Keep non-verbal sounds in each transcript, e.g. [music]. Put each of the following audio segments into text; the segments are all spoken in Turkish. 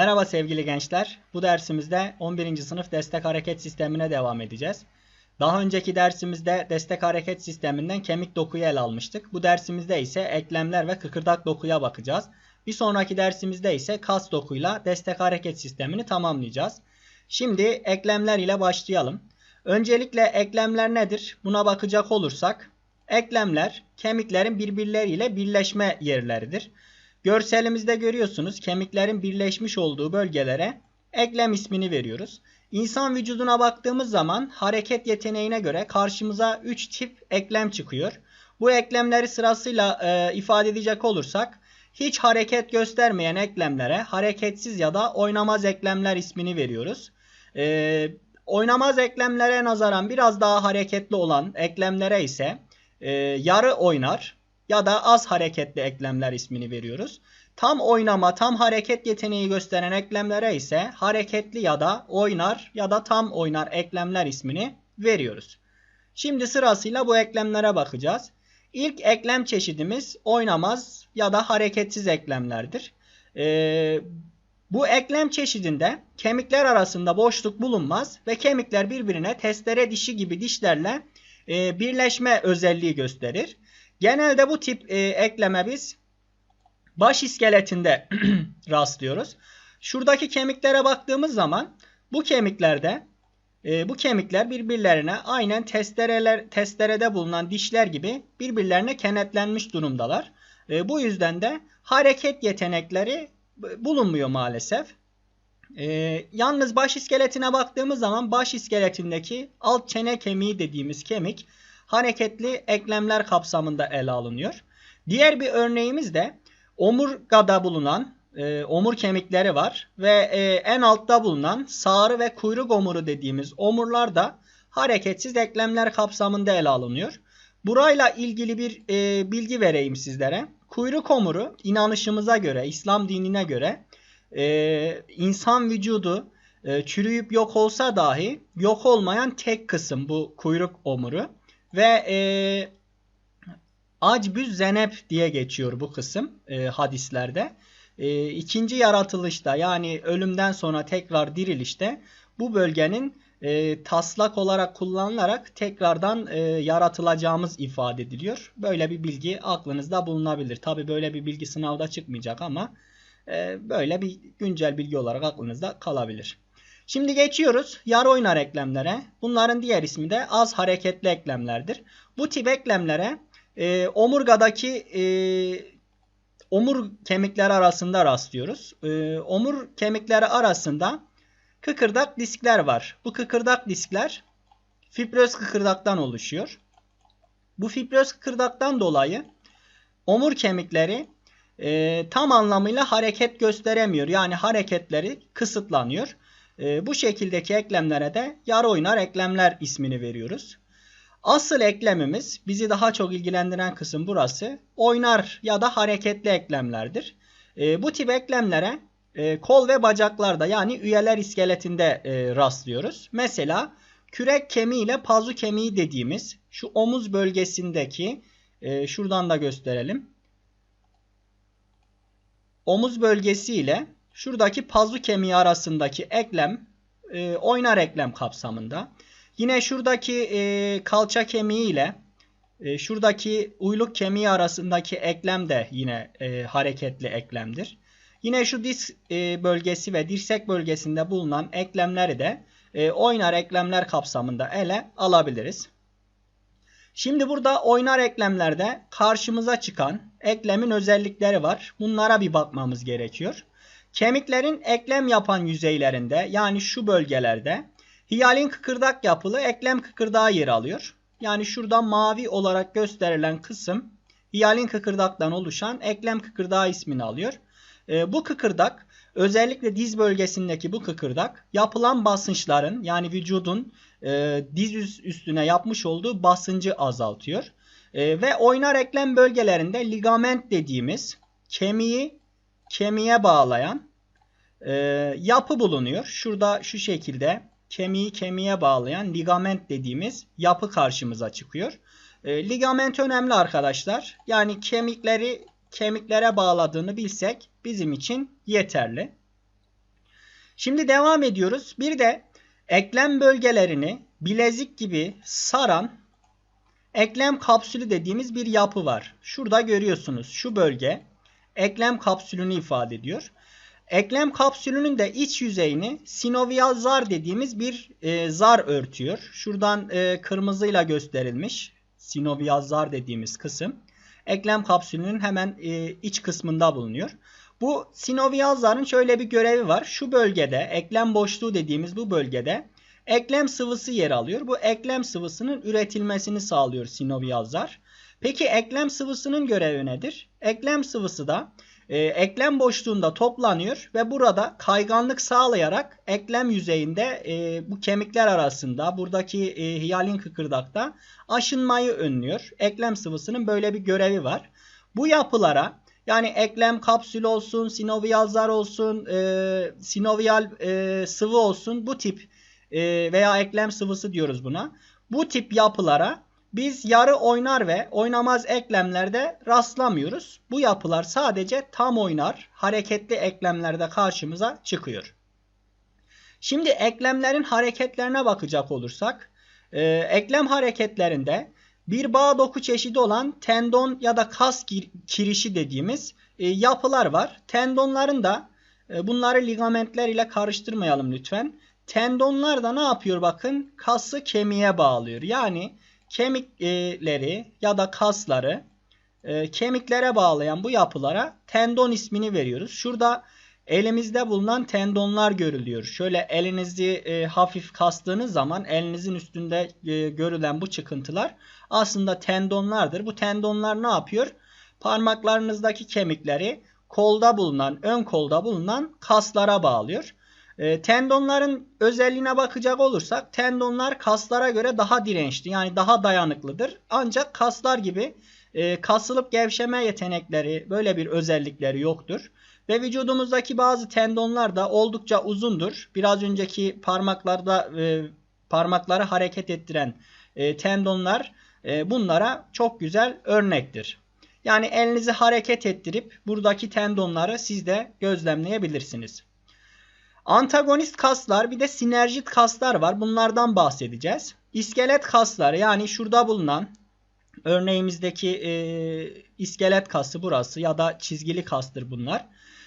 Merhaba sevgili gençler. Bu dersimizde 11. sınıf destek hareket sistemine devam edeceğiz. Daha önceki dersimizde destek hareket sisteminden kemik dokuyu ele almıştık. Bu dersimizde ise eklemler ve kıkırdak dokuya bakacağız. Bir sonraki dersimizde ise kas dokuyla destek hareket sistemini tamamlayacağız. Şimdi eklemler ile başlayalım. Öncelikle eklemler nedir? Buna bakacak olursak eklemler kemiklerin birbirleriyle birleşme yerleridir. Görselimizde görüyorsunuz kemiklerin birleşmiş olduğu bölgelere eklem ismini veriyoruz. İnsan vücuduna baktığımız zaman hareket yeteneğine göre karşımıza 3 tip eklem çıkıyor. Bu eklemleri sırasıyla e, ifade edecek olursak hiç hareket göstermeyen eklemlere hareketsiz ya da oynamaz eklemler ismini veriyoruz. E, oynamaz eklemlere nazaran biraz daha hareketli olan eklemlere ise e, yarı oynar ya da az hareketli eklemler ismini veriyoruz. Tam oynama, tam hareket yeteneği gösteren eklemlere ise hareketli ya da oynar ya da tam oynar eklemler ismini veriyoruz. Şimdi sırasıyla bu eklemlere bakacağız. İlk eklem çeşidimiz oynamaz ya da hareketsiz eklemlerdir. Ee, bu eklem çeşidinde kemikler arasında boşluk bulunmaz ve kemikler birbirine testere dişi gibi dişlerle e, birleşme özelliği gösterir. Genelde bu tip e, ekleme biz baş iskeletinde [clears throat] rastlıyoruz. Şuradaki kemiklere baktığımız zaman bu kemiklerde e, bu kemikler birbirlerine aynen testereler testerede bulunan dişler gibi birbirlerine kenetlenmiş durumdalar. E, bu yüzden de hareket yetenekleri bulunmuyor maalesef. E, yalnız baş iskeletine baktığımız zaman baş iskeletindeki alt çene kemiği dediğimiz kemik hareketli eklemler kapsamında ele alınıyor. Diğer bir örneğimiz de omurgada bulunan e, omur kemikleri var ve e, en altta bulunan sağrı ve kuyruk omuru dediğimiz omurlar da hareketsiz eklemler kapsamında ele alınıyor. Burayla ilgili bir e, bilgi vereyim sizlere. Kuyruk omuru inanışımıza göre, İslam dinine göre e, insan vücudu e, çürüyüp yok olsa dahi yok olmayan tek kısım bu kuyruk omuru. Ve e, acbüz zenep diye geçiyor bu kısım e, hadislerde. E, ikinci yaratılışta yani ölümden sonra tekrar dirilişte bu bölgenin e, taslak olarak kullanılarak tekrardan e, yaratılacağımız ifade ediliyor. Böyle bir bilgi aklınızda bulunabilir. Tabi böyle bir bilgi sınavda çıkmayacak ama e, böyle bir güncel bilgi olarak aklınızda kalabilir. Şimdi geçiyoruz yarı oynar eklemlere. Bunların diğer ismi de az hareketli eklemlerdir. Bu tip eklemlere e, omurgadaki e, omur kemikleri arasında rastlıyoruz. E, omur kemikleri arasında kıkırdak diskler var. Bu kıkırdak diskler fibroz kıkırdaktan oluşuyor. Bu fibroz kıkırdaktan dolayı omur kemikleri e, tam anlamıyla hareket gösteremiyor. Yani hareketleri kısıtlanıyor. E, bu şekildeki eklemlere de yarı oynar eklemler ismini veriyoruz. Asıl eklemimiz bizi daha çok ilgilendiren kısım burası. Oynar ya da hareketli eklemlerdir. E, bu tip eklemlere e, kol ve bacaklarda yani üyeler iskeletinde e, rastlıyoruz. Mesela kürek kemiği ile pazu kemiği dediğimiz şu omuz bölgesindeki e, şuradan da gösterelim. Omuz bölgesi ile şuradaki pazu kemiği arasındaki eklem e, oynar eklem kapsamında. Yine şuradaki e, kalça kemiği ile e, şuradaki uyluk kemiği arasındaki eklem de yine e, hareketli eklemdir. Yine şu disk e, bölgesi ve dirsek bölgesinde bulunan eklemleri de e, oynar eklemler kapsamında ele alabiliriz. Şimdi burada oynar eklemlerde karşımıza çıkan eklemin özellikleri var. Bunlara bir bakmamız gerekiyor. Kemiklerin eklem yapan yüzeylerinde yani şu bölgelerde hiyalin kıkırdak yapılı eklem kıkırdağı yer alıyor. Yani şurada mavi olarak gösterilen kısım hiyalin kıkırdaktan oluşan eklem kıkırdağı ismini alıyor. E, bu kıkırdak özellikle diz bölgesindeki bu kıkırdak yapılan basınçların yani vücudun e, diz üstüne yapmış olduğu basıncı azaltıyor. E, ve oynar eklem bölgelerinde ligament dediğimiz kemiği kemiğe bağlayan e, yapı bulunuyor. Şurada şu şekilde kemiği kemiğe bağlayan ligament dediğimiz yapı karşımıza çıkıyor. E, ligament önemli arkadaşlar. Yani kemikleri kemiklere bağladığını bilsek bizim için yeterli. Şimdi devam ediyoruz. Bir de eklem bölgelerini bilezik gibi saran eklem kapsülü dediğimiz bir yapı var. Şurada görüyorsunuz şu bölge eklem kapsülünü ifade ediyor. Eklem kapsülünün de iç yüzeyini sinovial zar dediğimiz bir e, zar örtüyor. Şuradan e, kırmızıyla gösterilmiş sinovial zar dediğimiz kısım. Eklem kapsülünün hemen e, iç kısmında bulunuyor. Bu sinovial zarın şöyle bir görevi var. Şu bölgede eklem boşluğu dediğimiz bu bölgede eklem sıvısı yer alıyor. Bu eklem sıvısının üretilmesini sağlıyor sinovial zar. Peki eklem sıvısının görevi nedir? Eklem sıvısı da e, eklem boşluğunda toplanıyor ve burada kayganlık sağlayarak eklem yüzeyinde e, bu kemikler arasında buradaki e, hiyalin kıkırdakta aşınmayı önlüyor. Eklem sıvısının böyle bir görevi var. Bu yapılara yani eklem kapsül olsun, sinovial zar olsun, e, sinovial e, sıvı olsun bu tip e, veya eklem sıvısı diyoruz buna. Bu tip yapılara biz yarı oynar ve oynamaz eklemlerde rastlamıyoruz. Bu yapılar sadece tam oynar, hareketli eklemlerde karşımıza çıkıyor. Şimdi eklemlerin hareketlerine bakacak olursak, e, eklem hareketlerinde bir bağ doku çeşidi olan tendon ya da kas kirişi dediğimiz e, yapılar var. Tendonların da e, bunları ligamentler ile karıştırmayalım lütfen. Tendonlar da ne yapıyor bakın? Kası kemiğe bağlıyor. Yani kemikleri ya da kasları e, kemiklere bağlayan bu yapılara tendon ismini veriyoruz. Şurada elimizde bulunan tendonlar görülüyor. Şöyle elinizi e, hafif kastığınız zaman elinizin üstünde e, görülen bu çıkıntılar aslında tendonlardır. Bu tendonlar ne yapıyor? Parmaklarınızdaki kemikleri kolda bulunan, ön kolda bulunan kaslara bağlıyor. E, tendonların özelliğine bakacak olursak tendonlar kaslara göre daha dirençli yani daha dayanıklıdır. Ancak kaslar gibi e, kasılıp gevşeme yetenekleri böyle bir özellikleri yoktur. Ve vücudumuzdaki bazı tendonlar da oldukça uzundur. Biraz önceki parmaklarda e, parmakları hareket ettiren e, tendonlar e, bunlara çok güzel örnektir. Yani elinizi hareket ettirip buradaki tendonları siz de gözlemleyebilirsiniz. Antagonist kaslar bir de sinerjit kaslar var. Bunlardan bahsedeceğiz. İskelet kasları yani şurada bulunan örneğimizdeki e, iskelet kası burası ya da çizgili kastır bunlar.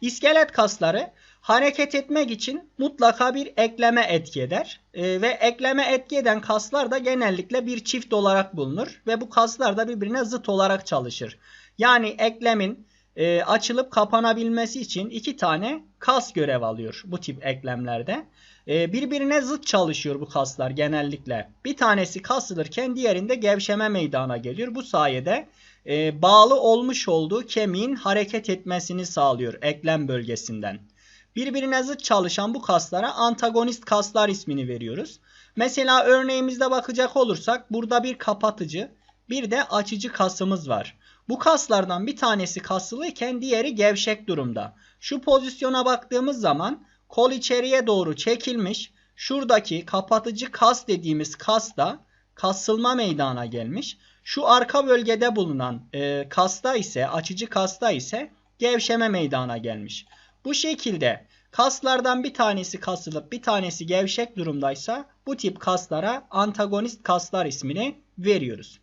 İskelet kasları hareket etmek için mutlaka bir ekleme etki eder. E, ve ekleme etki eden kaslar da genellikle bir çift olarak bulunur. Ve bu kaslar da birbirine zıt olarak çalışır. Yani eklemin e, açılıp kapanabilmesi için iki tane kas görev alıyor bu tip eklemlerde. E, birbirine zıt çalışıyor bu kaslar genellikle. Bir tanesi kasılırken diğerinde gevşeme meydana geliyor. Bu sayede e, bağlı olmuş olduğu kemiğin hareket etmesini sağlıyor eklem bölgesinden. Birbirine zıt çalışan bu kaslara antagonist kaslar ismini veriyoruz. Mesela örneğimizde bakacak olursak burada bir kapatıcı bir de açıcı kasımız var. Bu kaslardan bir tanesi kasılıyken diğeri gevşek durumda. Şu pozisyona baktığımız zaman kol içeriye doğru çekilmiş. Şuradaki kapatıcı kas dediğimiz kas da kasılma meydana gelmiş. Şu arka bölgede bulunan e, kasta ise açıcı kasta ise gevşeme meydana gelmiş. Bu şekilde kaslardan bir tanesi kasılıp bir tanesi gevşek durumdaysa bu tip kaslara antagonist kaslar ismini veriyoruz.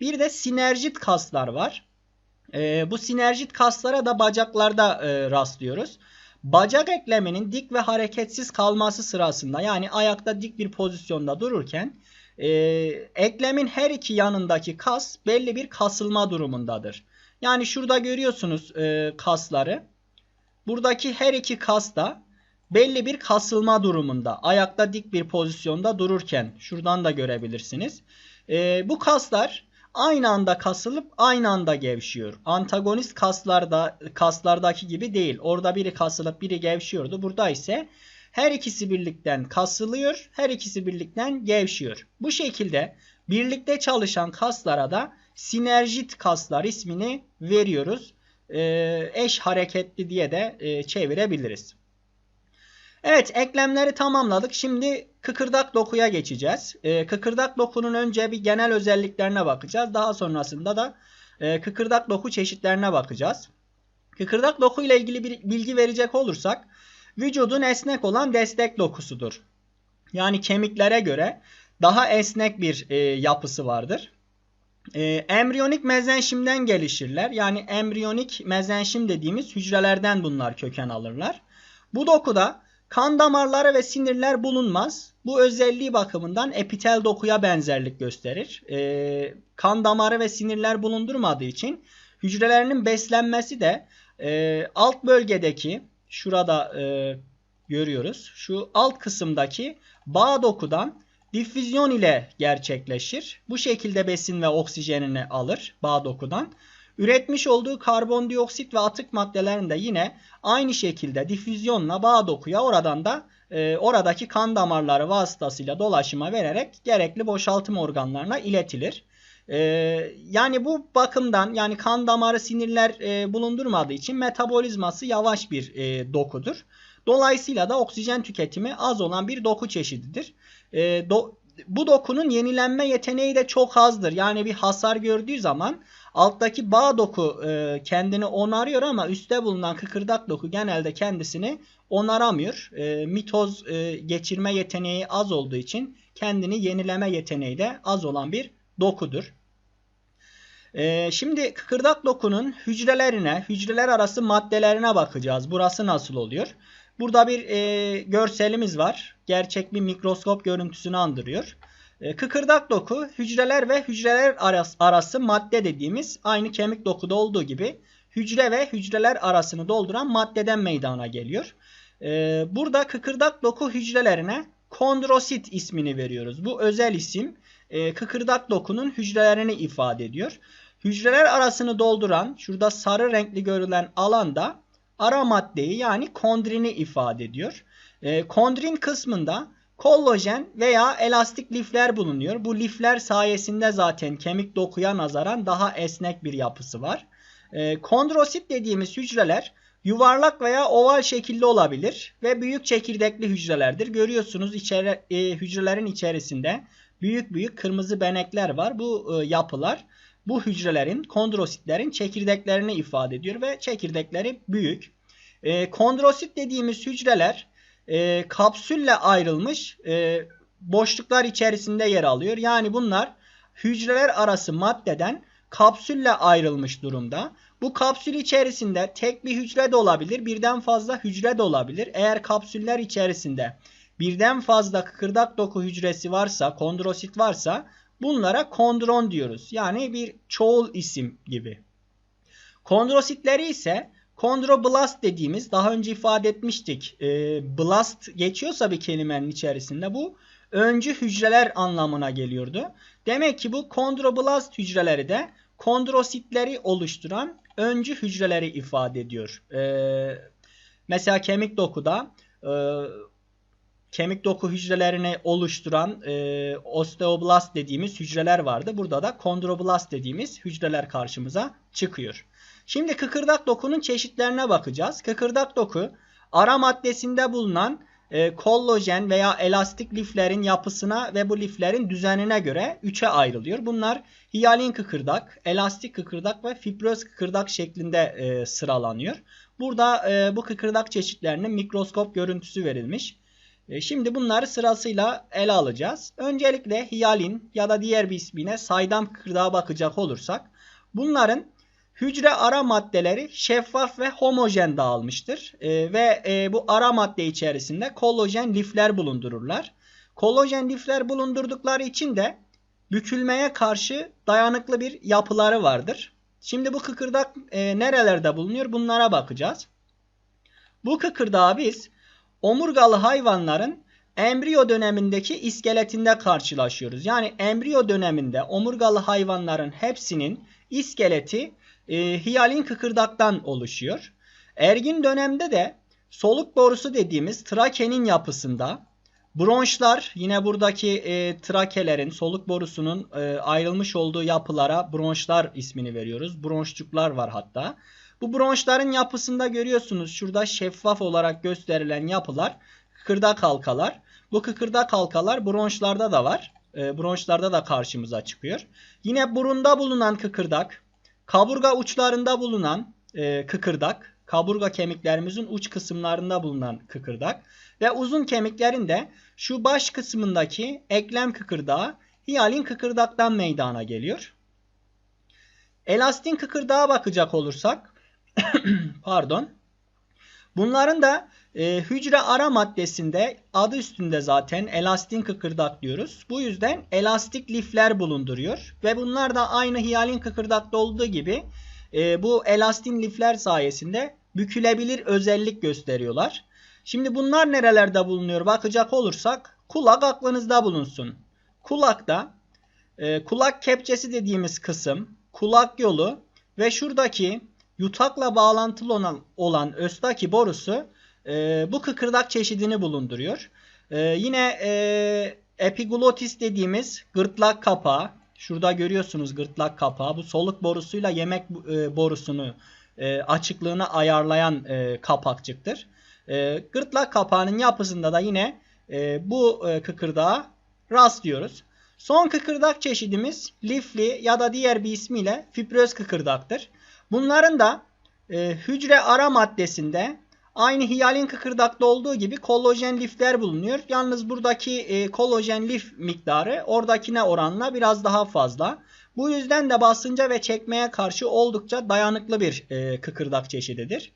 Bir de sinerjit kaslar var. E, bu sinerjit kaslara da bacaklarda e, rastlıyoruz. Bacak ekleminin dik ve hareketsiz kalması sırasında yani ayakta dik bir pozisyonda dururken e, eklemin her iki yanındaki kas belli bir kasılma durumundadır. Yani şurada görüyorsunuz e, kasları. Buradaki her iki kas da belli bir kasılma durumunda. Ayakta dik bir pozisyonda dururken şuradan da görebilirsiniz. E, bu kaslar aynı anda kasılıp aynı anda gevşiyor. Antagonist kaslarda kaslardaki gibi değil. Orada biri kasılıp biri gevşiyordu. Burada ise her ikisi birlikten kasılıyor, her ikisi birlikten gevşiyor. Bu şekilde birlikte çalışan kaslara da sinerjit kaslar ismini veriyoruz. Ee, eş hareketli diye de e, çevirebiliriz. Evet eklemleri tamamladık. Şimdi kıkırdak dokuya geçeceğiz. E, kıkırdak dokunun önce bir genel özelliklerine bakacağız. Daha sonrasında da e, kıkırdak doku çeşitlerine bakacağız. Kıkırdak doku ile ilgili bir bilgi verecek olursak vücudun esnek olan destek dokusudur. Yani kemiklere göre daha esnek bir e, yapısı vardır. E, embriyonik mezenşimden gelişirler. Yani embriyonik mezenşim dediğimiz hücrelerden bunlar köken alırlar. Bu dokuda kan damarları ve sinirler bulunmaz. Bu özelliği bakımından epitel dokuya benzerlik gösterir. E, kan damarı ve sinirler bulundurmadığı için hücrelerinin beslenmesi de e, alt bölgedeki şurada e, görüyoruz. Şu alt kısımdaki bağ dokudan difüzyon ile gerçekleşir. Bu şekilde besin ve oksijenini alır bağ dokudan. Üretmiş olduğu karbondioksit ve atık maddelerini de yine aynı şekilde difüzyonla bağ dokuya oradan da e, oradaki kan damarları vasıtasıyla dolaşıma vererek gerekli boşaltım organlarına iletilir. E, yani bu bakımdan yani kan damarı sinirler e, bulundurmadığı için metabolizması yavaş bir e, dokudur. Dolayısıyla da oksijen tüketimi az olan bir doku çeşididir. E, do, bu dokunun yenilenme yeteneği de çok azdır. Yani bir hasar gördüğü zaman alttaki bağ doku e, kendini onarıyor ama üstte bulunan kıkırdak doku genelde kendisini onaramıyor. E, mitoz e, geçirme yeteneği az olduğu için kendini yenileme yeteneği de az olan bir dokudur. E, şimdi kıkırdak dokunun hücrelerine, hücreler arası maddelerine bakacağız. Burası nasıl oluyor? Burada bir e, görselimiz var. Gerçek bir mikroskop görüntüsünü andırıyor. E, kıkırdak doku hücreler ve hücreler arası, arası madde dediğimiz aynı kemik dokuda olduğu gibi hücre ve hücreler arasını dolduran maddeden meydana geliyor. E, burada kıkırdak doku hücrelerine kondrosit ismini veriyoruz. Bu özel isim e, kıkırdak dokunun hücrelerini ifade ediyor. Hücreler arasını dolduran şurada sarı renkli görülen alanda ara maddeyi yani kondrini ifade ediyor. Kondrin kısmında kollajen veya elastik lifler bulunuyor. Bu lifler sayesinde zaten kemik dokuya nazaran daha esnek bir yapısı var. E, kondrosit dediğimiz hücreler yuvarlak veya oval şekilde olabilir ve büyük çekirdekli hücrelerdir. Görüyorsunuz içeri, e, hücrelerin içerisinde büyük büyük kırmızı benekler var. Bu e, yapılar bu hücrelerin, kondrositlerin çekirdeklerini ifade ediyor ve çekirdekleri büyük. E, kondrosit dediğimiz hücreler e, kapsülle ayrılmış e, boşluklar içerisinde yer alıyor. Yani bunlar hücreler arası maddeden kapsülle ayrılmış durumda. Bu kapsül içerisinde tek bir hücre de olabilir, birden fazla hücre de olabilir. Eğer kapsüller içerisinde birden fazla kıkırdak doku hücresi varsa, kondrosit varsa bunlara kondron diyoruz. Yani bir çoğul isim gibi. Kondrositleri ise kondroblast dediğimiz daha önce ifade etmiştik. E, blast geçiyorsa bir kelimenin içerisinde bu öncü hücreler anlamına geliyordu. Demek ki bu kondroblast hücreleri de kondrositleri oluşturan öncü hücreleri ifade ediyor. E, mesela kemik dokuda e, kemik doku hücrelerini oluşturan e, osteoblast dediğimiz hücreler vardı. Burada da kondroblast dediğimiz hücreler karşımıza çıkıyor. Şimdi kıkırdak dokunun çeşitlerine bakacağız. Kıkırdak doku ara maddesinde bulunan e, kollajen veya elastik liflerin yapısına ve bu liflerin düzenine göre üçe ayrılıyor. Bunlar hiyalin kıkırdak, elastik kıkırdak ve fibroz kıkırdak şeklinde e, sıralanıyor. Burada e, bu kıkırdak çeşitlerinin mikroskop görüntüsü verilmiş. E, şimdi bunları sırasıyla ele alacağız. Öncelikle hiyalin ya da diğer bir ismine saydam kıkırdağa bakacak olursak bunların hücre ara maddeleri şeffaf ve homojen dağılmıştır. E, ve e, bu ara madde içerisinde kolajen lifler bulundururlar. Kolajen lifler bulundurdukları için de bükülmeye karşı dayanıklı bir yapıları vardır. Şimdi bu kıkırdak e, nerelerde bulunuyor bunlara bakacağız. Bu kıkırdağı biz omurgalı hayvanların embriyo dönemindeki iskeletinde karşılaşıyoruz. Yani embriyo döneminde omurgalı hayvanların hepsinin iskeleti e, hiyalin kıkırdaktan oluşuyor. Ergin dönemde de soluk borusu dediğimiz trakenin yapısında bronşlar yine buradaki e, trakelerin soluk borusunun e, ayrılmış olduğu yapılara bronşlar ismini veriyoruz. Bronşçuklar var hatta. Bu bronşların yapısında görüyorsunuz şurada şeffaf olarak gösterilen yapılar kıkırdak halkalar. Bu kıkırdak halkalar bronşlarda da var. E, bronşlarda da karşımıza çıkıyor. Yine burunda bulunan kıkırdak, kaburga uçlarında bulunan e, kıkırdak, kaburga kemiklerimizin uç kısımlarında bulunan kıkırdak ve uzun kemiklerin de şu baş kısmındaki eklem kıkırdağı hiyalin kıkırdaktan meydana geliyor. Elastin kıkırdağa bakacak olursak [clears throat] pardon. Bunların da e, hücre ara maddesinde adı üstünde zaten elastin kıkırdak diyoruz. Bu yüzden elastik lifler bulunduruyor. Ve bunlar da aynı hiyalin kıkırdakta olduğu gibi e, bu elastin lifler sayesinde bükülebilir özellik gösteriyorlar. Şimdi bunlar nerelerde bulunuyor bakacak olursak kulak aklınızda bulunsun. Kulakta e, kulak kepçesi dediğimiz kısım, kulak yolu ve şuradaki yutakla bağlantılı olan, olan östaki borusu e, bu kıkırdak çeşidini bulunduruyor. E, yine e, epiglotis dediğimiz gırtlak kapağı. Şurada görüyorsunuz gırtlak kapağı. Bu soluk borusuyla yemek e, borusunu e, açıklığını ayarlayan e, kapakçıktır. E, gırtlak kapağının yapısında da yine e, bu e, kıkırdağa rastlıyoruz. Son kıkırdak çeşidimiz lifli ya da diğer bir ismiyle fibröz kıkırdaktır. Bunların da e, hücre ara maddesinde aynı hiyalin kıkırdakta olduğu gibi kolajen lifler bulunuyor. Yalnız buradaki e, kolajen lif miktarı oradakine oranla biraz daha fazla. Bu yüzden de basınca ve çekmeye karşı oldukça dayanıklı bir e, kıkırdak çeşididir.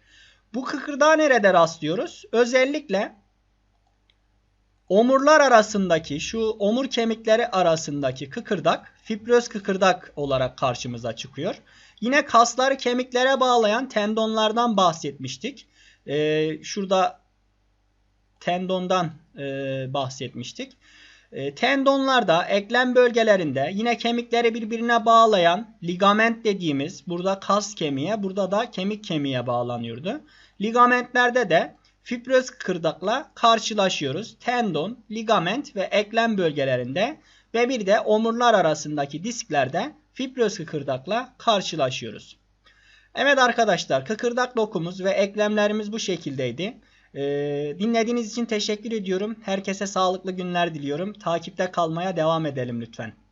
Bu kıkırdağa nerede rastlıyoruz? Özellikle omurlar arasındaki şu omur kemikleri arasındaki kıkırdak fibröz kıkırdak olarak karşımıza çıkıyor. Yine kasları kemiklere bağlayan tendonlardan bahsetmiştik. Ee, şurada tendondan e, bahsetmiştik. E, tendonlarda, eklem bölgelerinde yine kemikleri birbirine bağlayan ligament dediğimiz burada kas kemiğe, burada da kemik kemiğe bağlanıyordu. Ligamentlerde de fibröz kıkırdakla karşılaşıyoruz. Tendon, ligament ve eklem bölgelerinde ve bir de omurlar arasındaki disklerde fibröz kıkırdakla karşılaşıyoruz. Evet arkadaşlar kıkırdak dokumuz ve eklemlerimiz bu şekildeydi. Ee, dinlediğiniz için teşekkür ediyorum. Herkese sağlıklı günler diliyorum. Takipte kalmaya devam edelim lütfen.